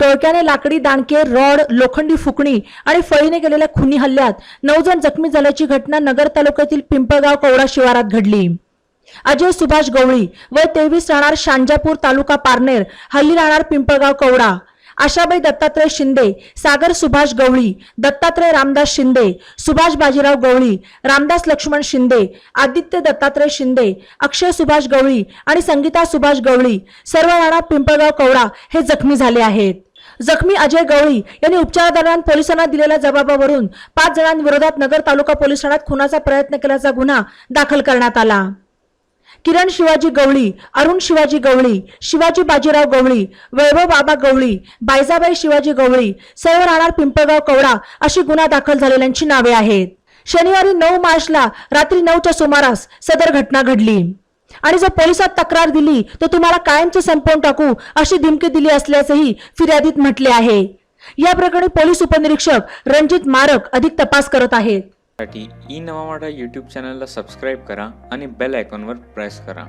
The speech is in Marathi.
टोळक्याने लाकडी दांडके रॉड लोखंडी फुकणी आणि फळीने केलेल्या खुनी हल्ल्यात नऊ जण जखमी झाल्याची घटना नगर तालुक्यातील पिंपळगाव कवडा शिवारात घडली. अजय सुभाष गवळी वय तेवीस राहणार शांजापूर तालुका पारनेर हल्ली राहणार पिंपळगाव कवडा. आशाबाई दत्तात्रय शिंदे सागर सुभाष गवळी दत्तात्रय रामदास शिंदे सुभाष बाजीराव गवळी रामदास लक्ष्मण शिंदे आदित्य दत्तात्रय शिंदे अक्षय सुभाष गवळी आणि संगीता सुभाष गवळी सर्व राणा पिंपळगाव कवडा हे जखमी झाले आहेत. जखमी अजय गवळी यांनी उपचारादरम्यान पोलिसांना दिलेल्या जबाबावरून पाच जणांविरोधात नगर तालुका पोलीस ठाण्यात खुनाचा प्रयत्न केल्याचा गुन्हा दाखल करण्यात आला. किरण शिवाजी गवळी अरुण शिवाजी गवळी शिवाजी बाजीराव गवळी वैभव बाबा गवळी बायजाबाई शिवाजी गवळी सर्व राहणार पिंपळगाव कवडा अशी गुन्हा दाखल झालेल्यांची नावे आहेत. शनिवारी नऊ मार्चला रात्री नऊच्या सुमारास सदर घटना घडली. आणि जर पोलिसात तक्रार दिली तर तुम्हाला कायमचं संपवून टाकू अशी धमकी दिली असल्याचंही फिर्यादीत म्हटले आहे. या प्रकरणी पोलीस उपनिरीक्षक रणजित मारक अधिक तपास करत आहेत. साठी ई नवा मराठा यूट्यूब चॅनलला सबस्क्राईब करा आणि बेल आयकॉनवर प्रेस करा.